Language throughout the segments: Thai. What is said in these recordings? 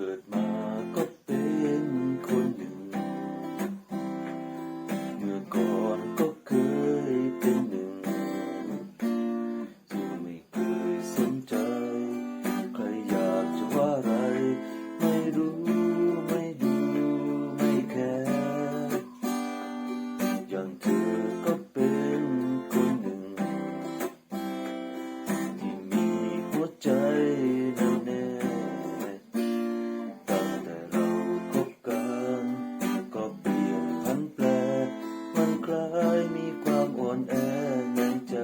เกิดมา อนคล้ายมีความอ่อนแอในใจ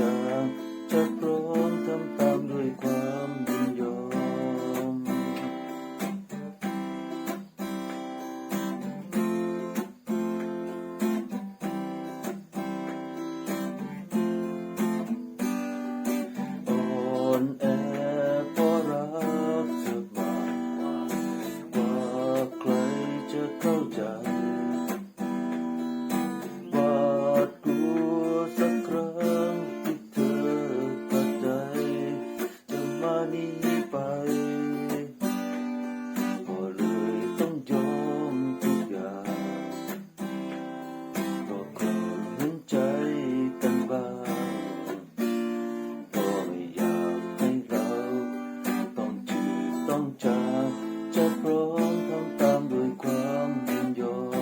จากจะพร้อมทำตามด้วยความ จากจะพร้อมทำตามด้วยความยินยอม